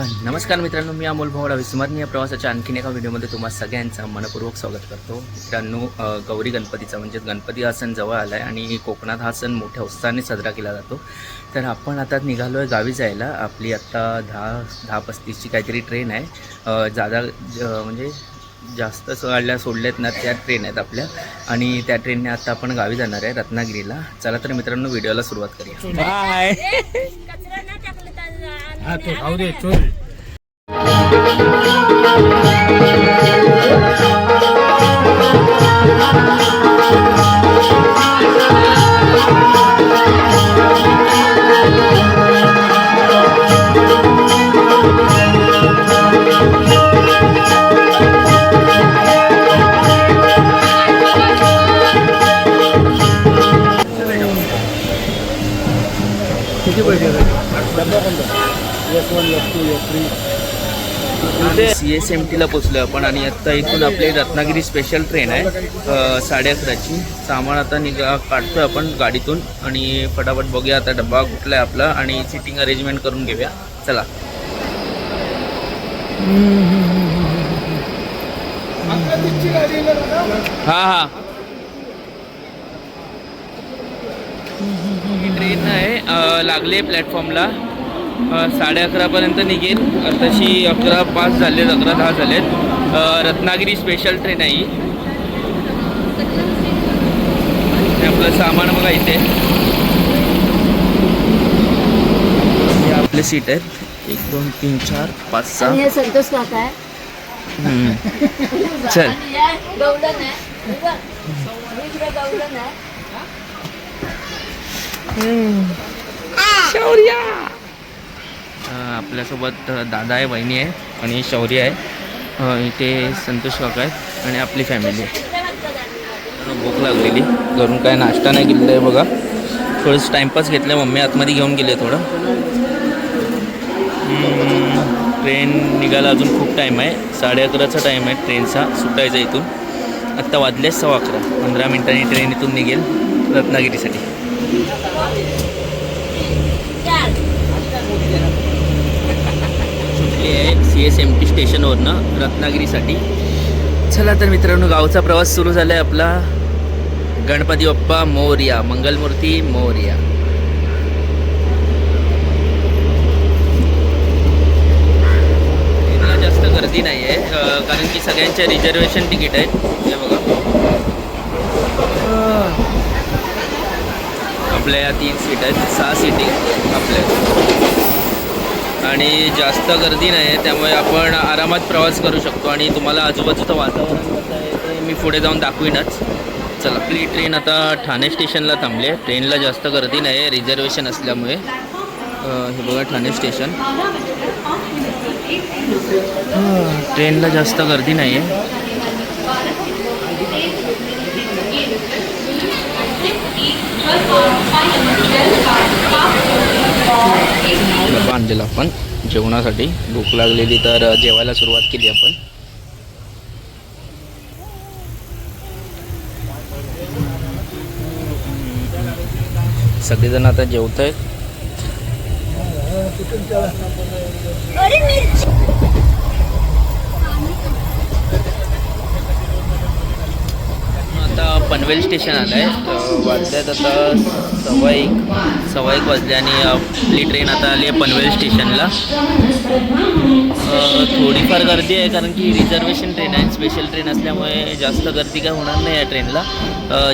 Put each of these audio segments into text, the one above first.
नमस्कार मित्रांनो मी अमोल भोवडा विस्मरणीय प्रवासाच्या आणखीन एका व्हिडिओमध्ये तुम्हा सगळ्यांचं मनपूर्वक स्वागत करतो. मित्रांनो गौरी गणपतीचा म्हणजेच गणपती हा सण जवळ आला आहे आणि कोकणात हा सण मोठ्या उत्साहाने साजरा केला जातो. तर आपण आता निघालो आहे गावी जायला. आपली आत्ता दहा दहा पस्तीसची काहीतरी ट्रेन आहे. अ, जादा ज- म्हणजे जास्त गाड्या सोडल्यात ना त्या ट्रेन आहेत आपल्या. आणि त्या ट्रेनने आता आपण गावी जाणार आहे रत्नागिरीला. चला तर मित्रांनो व्हिडिओला सुरुवात करूया. बाय. तर हा तो खाऊ सी एस एम टीला पोचलो आपण आणि आत्ता इथून आपली रत्नागिरी स्पेशल ट्रेन आहे. साडे अकराची. सामान आता निघा काढतोय आपण गाडीतून आणि फटाफट बघूया आता डब्बा कुठला आहे आपला आणि सिटिंग अरेंजमेंट करून घेऊया. चला. हा हा. ही ट्रेन आहे लागले प्लॅटफॉर्मला साडे अकरापर्यंत निघेल. तशी अकरा पाच झालेत अकरा दहा झालेत. अ, रत्नागिरी स्पेशल ट्रेन आहे आपलं सामान बघा इथे. आपले सीट आहेत. एक दोन तीन चार पाच सहा. संतोष काका आहे. हम्म. चल. गवलन आहे हे बघ. हे इकडे गवलन आहे अ, आपल्यासोबत दादा आहे बहिणी आहे आणि शौर्य आहे. इथे संतोष काका आहेत आणि आपली फॅमिली आहे. भूक लागलेली. घरून काय नाश्ता नाही केलेला आहे बघा. थोडंसं टाईमपास घेतलं आहे मम्मी आतमध्ये घेऊन गेले थोडं. ट्रेन निघायला अजून खूप टाईम आहे. साडे अकराचा टाईम आहे ट्रेनचा सुटायचा इथून. आत्ता वाजले सव्वा अकरा. पंधरा मिनिटांनी ट्रेन इथून निघेल रत्नागिरीसाठी. सुटली आहे सी एस एम टी स्टेशनवरनं रत्नागिरीसाठी. चला तर मित्रांनो गावचा प्रवास सुरू झाला आहे आपला. गणपती बाप्पा मोर्या मंगलमूर्ती मोर्या. जास्त गर्दी नाही आहे कारण की सगळ्यांचे रिझर्वेशन तिकीट आहेत. हे बघा. आपल्या या तीन सीट आहेत सहा सीटिंग आपल्या. आणि जास्त गर्दी नाही आहे त्यामुळे आपण आरामात प्रवास करू शकतो आणि तुम्हाला आजूबाजूचं वातावरण कसं आहे ते मी पुढे जाऊन दाखवीनच. चला आपली ट्रेन आता ठाणे स्टेशनला थांबली आहे. ट्रेनला जास्त गर्दी नाही आहे रिझर्वेशन असल्यामुळे. हे बघा ठाणे स्टेशन ट्रेनला जास्त गर्दी नाही आहे. डबा आणलेला आपण. जेवणासाठी भूक लागलेली तर जेवायला सुरुवात केली आपण. सगळेजण आता जेवत आहेत आता पनवेल स्टेशन आलं आहे वाजल्यात आता सव्वा एक सव्वा एक वाजले आणि आपली ट्रेन आता आली आहे पनवेल स्टेशनला थोडीफार गर्दी आहे कारण की रिझर्वेशन ट्रेन आहे स्पेशल ट्रेन असल्यामुळे जास्त गर्दी काय होणार नाही या ट्रेनला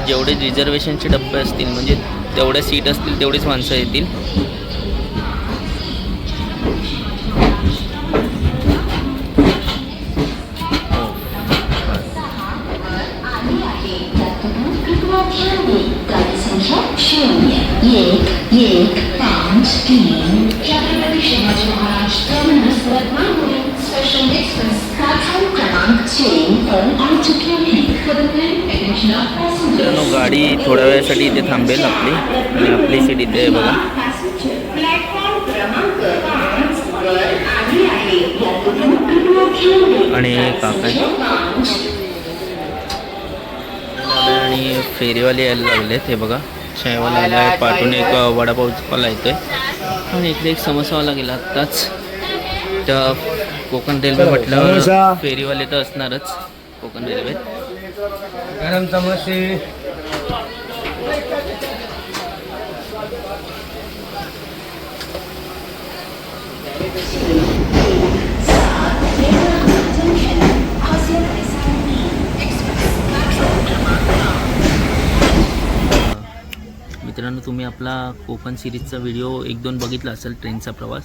जेवढे रिझर्वेशनचे डब्बे असतील म्हणजे तेवढ्या सीट असतील तेवढीच माणसं येतील. मित्रांनो गाडी थोड्या वेळासाठी इथे थांबेल आपली. आणि आपली सीट इथे आहे बघा. आहे. आणि काका. आहे. आणि फेरीवाले यायला लागलेत हे बघा. चायवाला आला आहे पाठून एक वडापाववाला येतोय आणि इकडे एक समोसावाला गेला आत्ताच. वाटतं कोकण रेल्वे म्हटल्यावर. फेरीवाले तर असणारच कोकण रेल्वे. गरम समोसे. मित्रांनो तुम्ही आपला कोकण सिरीजचा व्हिडिओ एक दोन बघितला असेल ट्रेनचा प्रवास.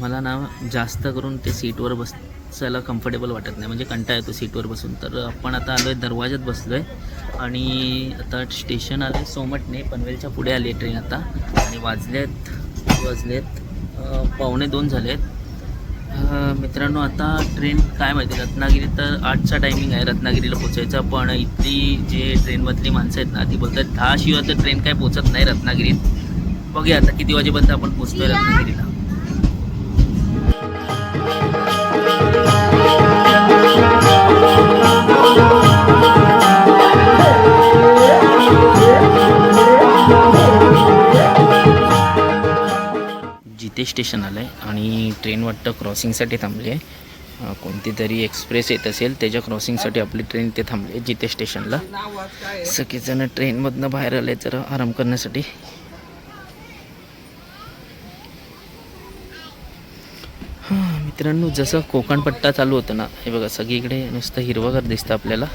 मला ना जास्त करून ते सीटवर बसायला कम्फर्टेबल वाटत नाही. म्हणजे कंटाळा येतो सीटवर बसून. तर आपण आता आलो आहे दरवाज्यात बसलो आहे आणि आता स्टेशन आलं आहे सोमटणे. पनवेलच्या पुढे आली आहे ट्रेन आता. आणि वाजलेत वाजलेत पावणे दोन झाले आहेत मित्रांनो आता ट्रेन काय माहिती रत्नागिरी तर आठचा टायमिंग आहे. रत्नागिरीला पोचायचा पण इथली जे ट्रेनमधली माणसं आहेत ना ती बोलतात दहा शिवाय तर ट्रेन काय पोचत नाही रत्नागिरीत. बघूया आता किती वाजेपर्यंत आपण पोचतोय रत्नागिरीला. जिथे स्टेशन आलं आहे आणि ट्रेन वाटतं क्रॉसिंगसाठी थांबली आहे कोणती तरी एक्सप्रेस येत असेल त्याच्या क्रॉसिंगसाठी आपली ट्रेन ते थांबली आहे जिथे स्टेशनला सगळेजण ट्रेनमधनं बाहेर आले तर आराम करण्यासाठी. हां मित्रांनो जसं कोकणपट्टा चालू होतं ना हे बघा सगळीकडे नुसतं हिरवंगार दिसतं आपल्याला.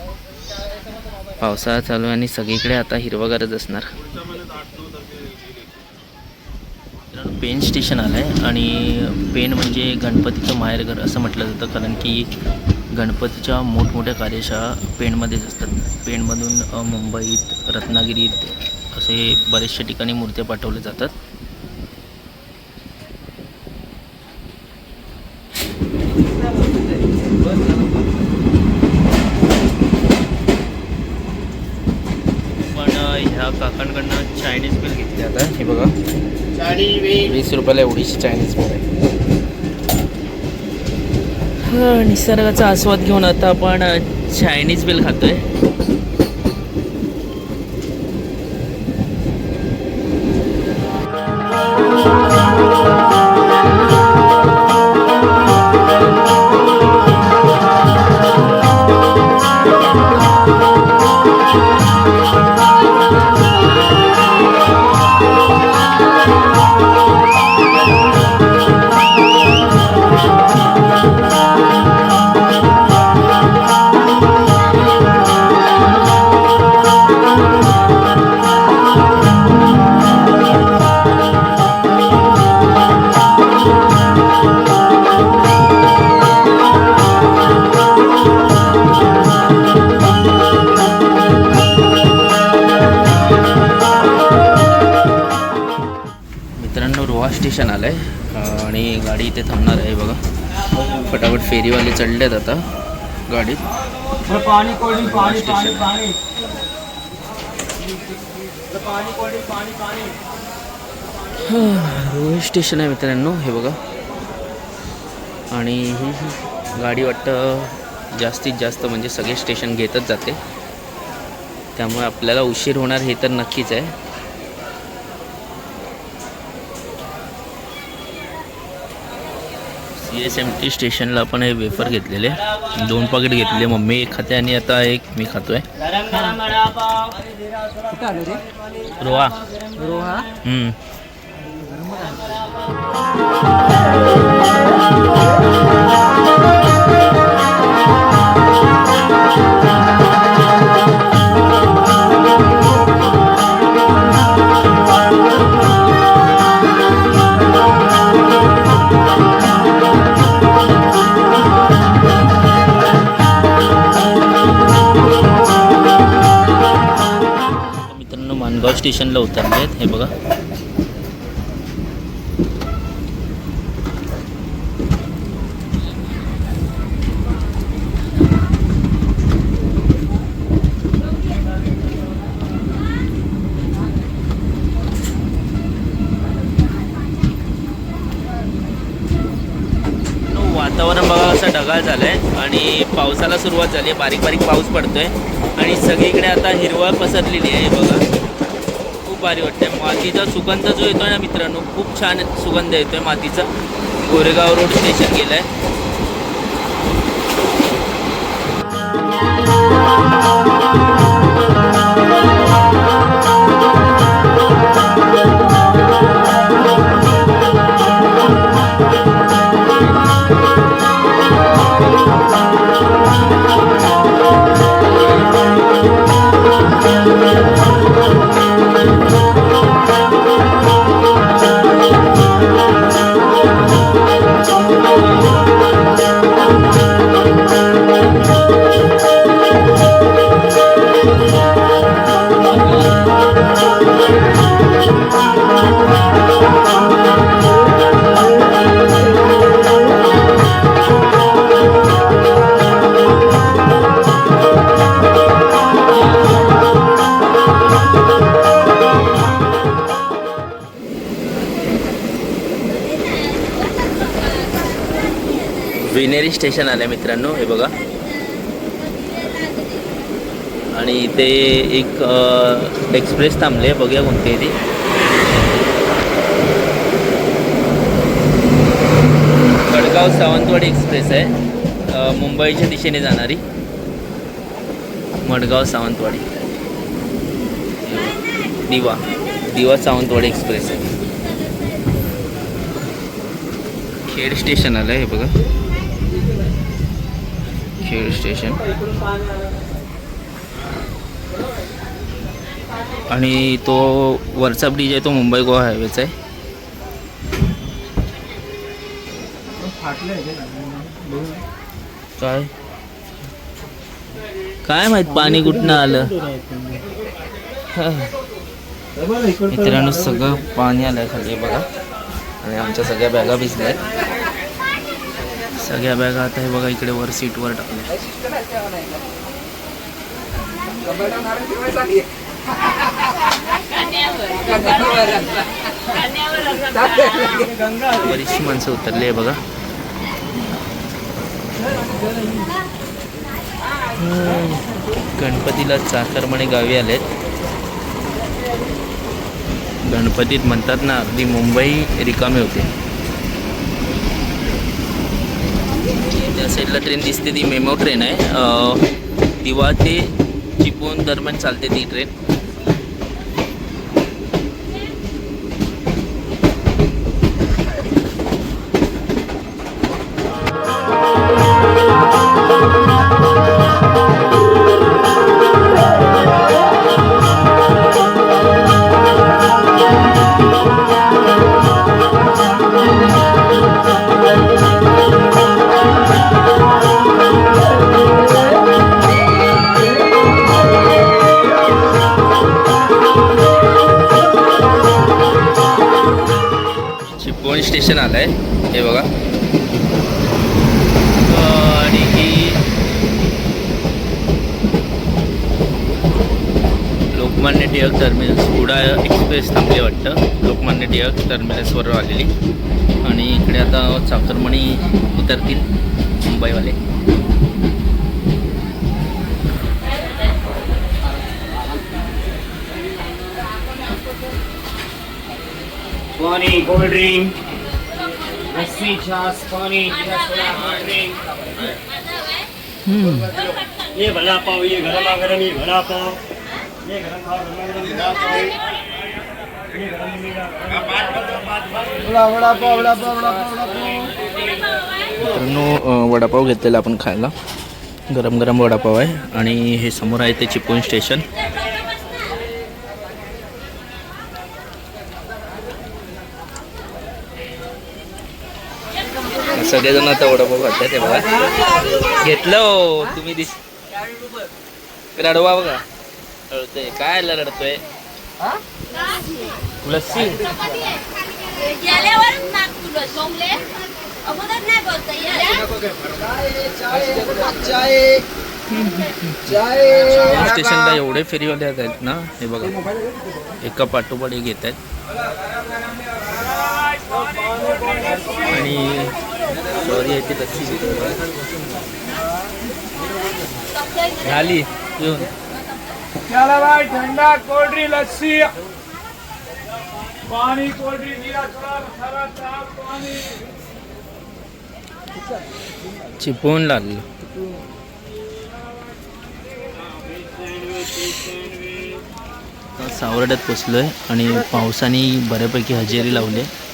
पावसाळा चालू आहे आणि सगळीकडे आता हिरवगारच असणार. पेन स्टेशन आलं आहे आणि पेन म्हणजे गणपतीचं माहेरघर असं म्हटलं जातं कारण की गणपतीच्या मोठमोठ्या कार्यशाळा पेणमध्येच असतात. पेणमधून मुंबईत रत्नागिरीत असे बरेचशा ठिकाणी मूर्त्या पाठवल्या जातात पण अ, ह्या काकांकडनं चायनीज बिल घेतले आता हे बघा वीस रुपयाला एवढीशी चायनीज बिल आहे. निसर्गाचा आस्वाद घेऊन आता आपण चायनीज बिल खातोय. थांबणार आहे बघा. फटाफट फेरीवाले चढलेत आता गाडीत. पाणी स्टेशन. आहे मित्रांनो हे बघा. आणि ही ही गाडी वाटतं जास्तीत जास्त म्हणजे सगळे स्टेशन घेतच जाते. त्यामुळे आपल्याला उशीर होणार हे तर नक्कीच आहे. सी एस एम टी स्टेशनला आपण हे वेफर घेतलेले. दोन पाकिट घेतलेले मम्मी एक खाते आणि आता एक मी खातोय. आहे रोहा रोहा. हम्म. स्टेशनला उतरले आहेत हे बघा. वातावरण बघा असं ढगाळ झालं आहे आणि पावसाला सुरुवात झाली आहे. बारीक बारीक पाऊस पडतोय. आणि सगळीकडे आता हिरवळ पसरलेली आहे बघा. भारी वाटतंय. मातीचा सुगंध जो येतो ना मित्रांनो खूप छान सुगंध येतोय मातीचा. गोरेगाव रोड स्टेशन गेलंय. विनेरी स्टेशन आलं मित्रांनो हे बघा. आणि इथे एक एक्सप्रेस थांबले बघूया कोणती आहे ती. गडगाव सावंतवाडी एक्सप्रेस आहे. मुंबईच्या दिशेने जाणारी. मडगाव सावंतवाडी. दिवा. दिवा सावंतवाडी एक्सप्रेस आहे. खेड स्टेशन आलं आहे हे बघा. खेड स्टेशन आणि तो वरचा ब्रिज आहे तो मुंबई गोवा हायवेचा आहे. काय? काय माहीत पाणी कुठनं आलं? मित्रांनो सगळं पाणी आलंय खाली बघा. आणि आमच्या सगळ्या बॅगा भिजल्या आहेत. सगळ्या बॅगा आता हे बघा इकडे वर सीटवर टाकल्या. बरीचशी माणसं उतरली आहे बघा. गणपतीला चाकरमणे गावी आलेत. गणपतीत म्हणतात ना अगदी मुंबई रिकामी होते. त्या साईडला ट्रेन दिसते ती मेमो ट्रेन आहे. दिवा ते चिपळूण दरम्यान चालते ती ट्रेन आहे. हे बघा. आणि ही लोकमान्य टिळक टर्मिनस उडा एक्सप्रेस थांबली वाटतं. लोकमान्य टिळक टर्मिनसवर आलेली. आणि इकडे आता चाकरमणी उतरतील मुंबईवाले. पाणी कोल्ड ड्रिंक लस्सी छाछ पानी ये भला पाव ये गरमा गरम ये भला पाव ये गरम खाओ गरमा गरम भला पाव मित्रांनो वडापाव घेतलेला आपण खायला. गरम गरम वडापाव आहे. आणि हे समोर आहे ते चिपळूण स्टेशन. सगळेजण आता वडापाव खातात ते बघा. घेतलं हो तुम्ही दिस रडवा बघा. रडतोय. काय रडतोय? लस्सी. स्टेशनला एवढे फेरीवाले आहेत ना हे बघा. एका पाठोपाठ एक येत आहेत आणि सॉरी आहे ती लस्सी झाली येऊन. चला भाई ठंडा कोल्ड ड्रिंक लस्सी. पानी कोल्ड ड्रिंक जीरा थोड़ा साफ पानी चिपवून लागलं. सावर्ड्यात पोचलोय आणि पावसाने बऱ्यापैकी हजेरी लावली. आहे.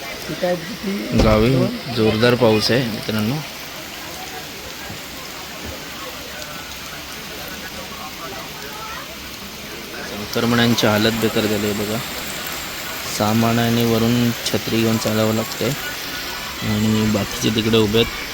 गावी जोरदार पाऊस आहे मित्रांनो. संक्रमणांची हालत बेकार झाली आहे बघा. सामानाने वरून छत्री घेऊन चालावं लागतंय. आणि बाकीचे तिकडे उभे आहेत.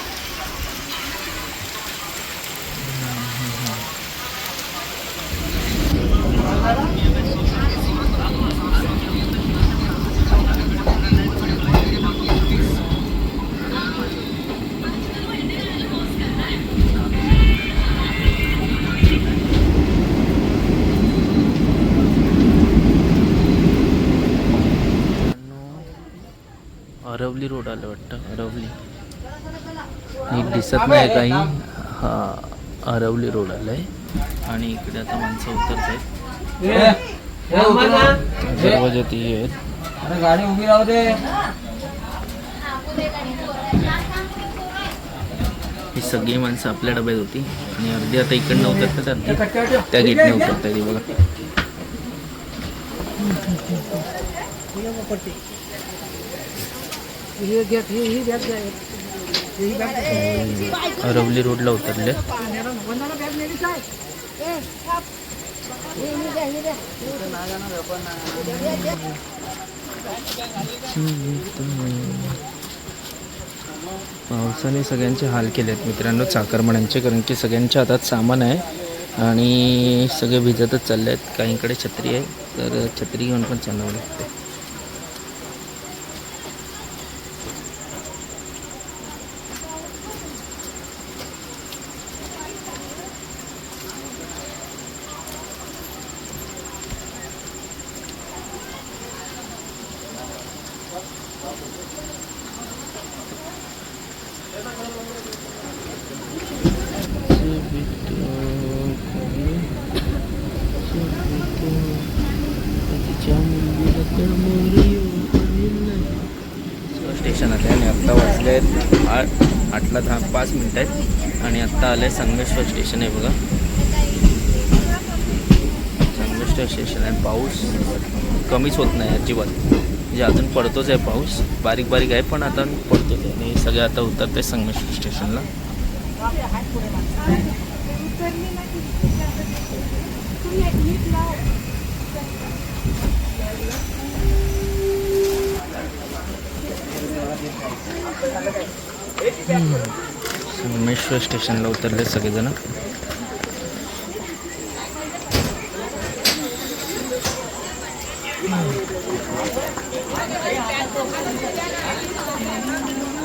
अरवली रोड आलं वाटतं अरवली. नीट दिसत नाही काही. हा अरवली रोड आलाय. आणि इकडे आता माणसं उतरत आहेत सर्व जाती आहेत. गाडी उभी राहू दे. ही सगळी माणसं आपल्या डब्यात होती. आणि अर्धी आता इकडनं उतरतात अर्धी त्या गेटने उतरतात ही अरवली रोडला उतरले. पावसाने सगळ्यांचे हाल केले आहेत मित्रांनो चाकरमान्यांचे कारण की सगळ्यांच्या हातात सामान आहे आणि सगळे भिजतच चालले आहेत. काहींकडे छत्री आहे तर छत्री घेऊन पण चालावं लागतं स्टेशन आहे आणि आत्ता वाजले आहेत आठ आठला दहा पाच मिनिट आहेत. आणि आत्ता आलं आहे संगमेश्वर स्टेशन आहे बघा. संगमेश्वर स्टेशन आहे. पाऊस कमीच होत नाही अजिबात. म्हणजे अजून पडतोच आहे पाऊस. बारीक बारीक आहे पण आता पडतोच आहे. आणि सगळे आता उतरते संगमेश्वर स्टेशनला सोमेश्वर स्टेशनला उतरले सगळेजण.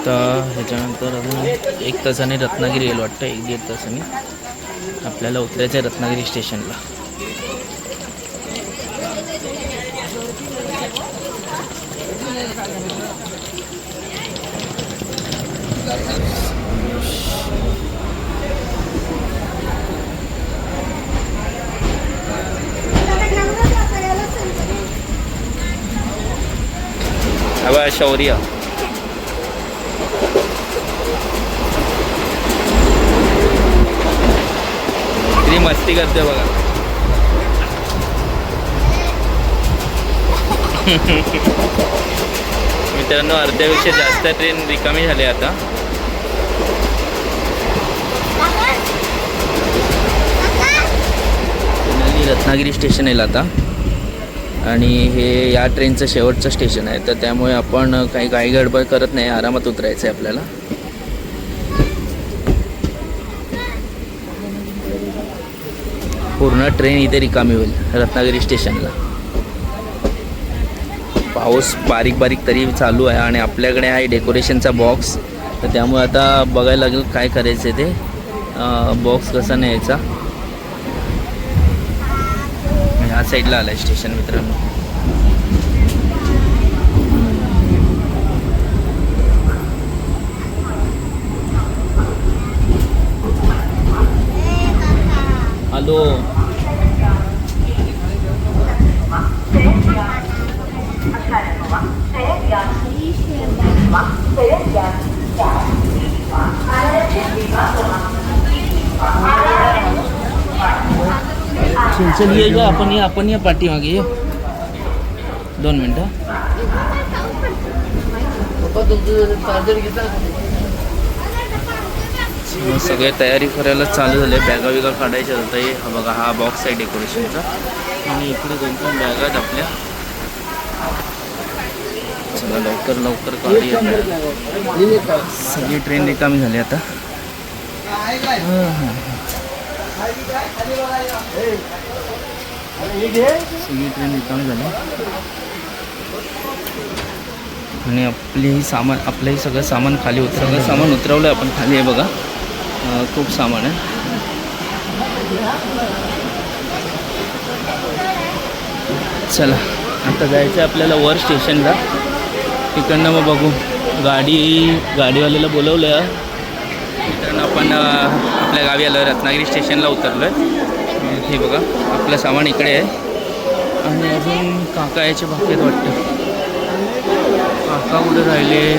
तर ह्याच्यानंतर अजून एक तासाने रत्नागिरी येईल वाटतं एक दीड तासाने. आपल्याला उतरायचं आहे रत्नागिरी स्टेशनला शौर्य. किती मस्ती करते बघा. मित्रांनो अर्ध्यापेक्षा जास्त ट्रेन रिकामी झाली आता. रत्नागिरी स्टेशन येईल आता. आणि हे या ट्रेनचं शेवटचं स्टेशन आहे. तर त्यामुळे आपण काही काही गडबड करत नाही. आरामात उतरायचं आहे आपल्याला. पूर्ण ट्रेन इथे रिकामी होईल. रत्नागिरी स्टेशनला पाऊस बारीक बारीक तरी चालू आहे आणि आपल्याकडे आहे डेकोरेशनचा बॉक्स तर त्यामुळे आता बघायला लागेल काय करायचं आहे ते बॉक्स कसा न्यायचा? साईडला आलं आहे स्टेशन मित्रांनो. चल चल ये ये आपण ये या पाठीमागे ये दोन मिनटं मग सगळे तयारी करायला चालू झाले. बॅगा बिगा काढायच्या होत्या हे. हा बघा हा बॉक्स आहे डेकोरेशनचा आणि इकडे दोन तीन बॅगा आहेत आपल्या. चला लवकर लवकर काढूया सगळी ट्रेन रिकामी झाली आता. सगळी आणि आपलीही सामान आपलंही सगळं सामान खाली उतर सगळं सामान उतरवलं आपण खाली आहे बघा. खूप सामान आहे. चला आता जायचं आहे आपल्याला वर स्टेशनला. तिकडनं मग बघू. गाडी गाडीवाल्याला बोलवलं कारण आपण आपल्या गावी आलो रत्नागिरी स्टेशनला उतरलो आहे हे बघा आपलं सामान इकडे आहे. आणि अजून काका याचे बाकी वाटतं. काका कुठे राहिले?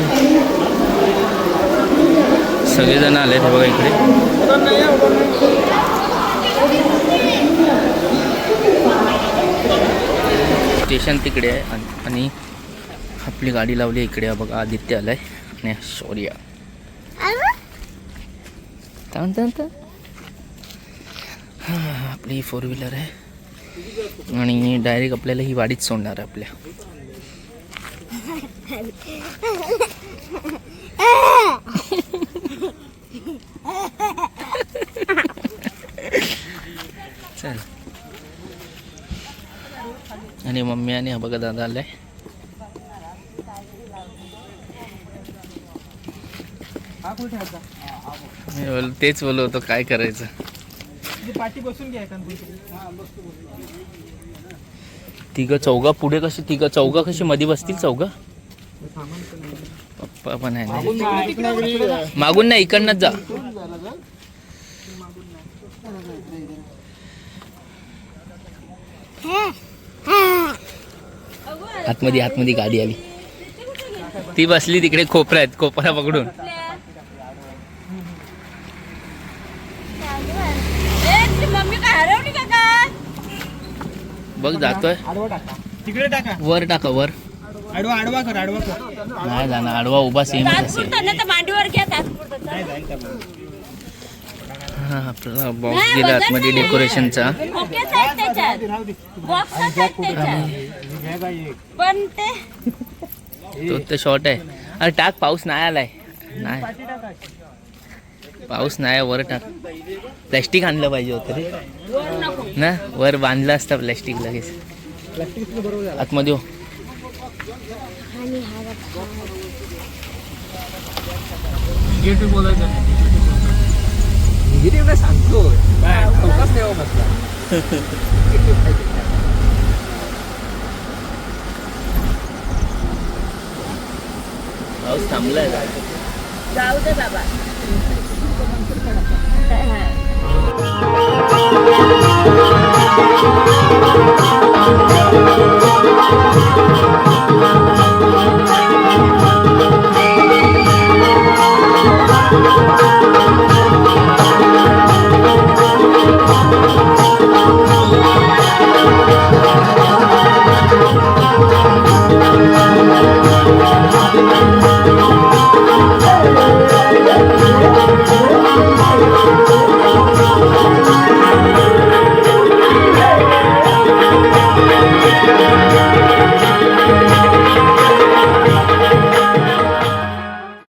सगळेजण आले हे बघा इकडे. स्टेशन तिकडे आहे. आणि- आपली गाडी लावली आहे इकडे. बघा आदित्य आलं आहे आणि हा शौर्य हां म्हणता म्हणता? आपली फोर व्हीलर आहे. आणि डायरेक्ट आपल्याला ही वाडीच सोडणार आहे आपल्या. चल. आणि मम्मी आणि हा बघा दादा आलाय. मी बोल- तेच होतो काय करायचं? पाठी बसून घ्या तिघं चौघा? पुढे कशी तिघं चौघा कशी? मध्ये बसतील चौघा? पप्पा पण आहे ना. मागून नाही इकडनंच जा. आतमध्ये आतमध्ये गाडी आली. ती बसली तिकडे कोपऱ्यात कोपरा पकडून ए, तुझी मम्मी काय हरवली का काय बघ जातोय. आडवा टाका. तिकडे टाका. वर टाका वर. आडवा आडवा कर आडवा कर. नाही जाणार आडवा उभा तर मांडीवर घ्या? हा आपला बॉक्स दिला आतमध्ये डेकोरेशनचा ते तर शॉर्ट आहे. अरे टाक पाऊस नाही आलाय. नाही. पाऊस नाही वर टाक. प्लॅस्टिक आणलं पाहिजे होतं रे. ना वर बांधलं असतं प्लॅस्टिक लगेच. आतमध्ये हो. सांगतो काय पाऊस थांबलाय. जाऊ दे बाबा. はいはい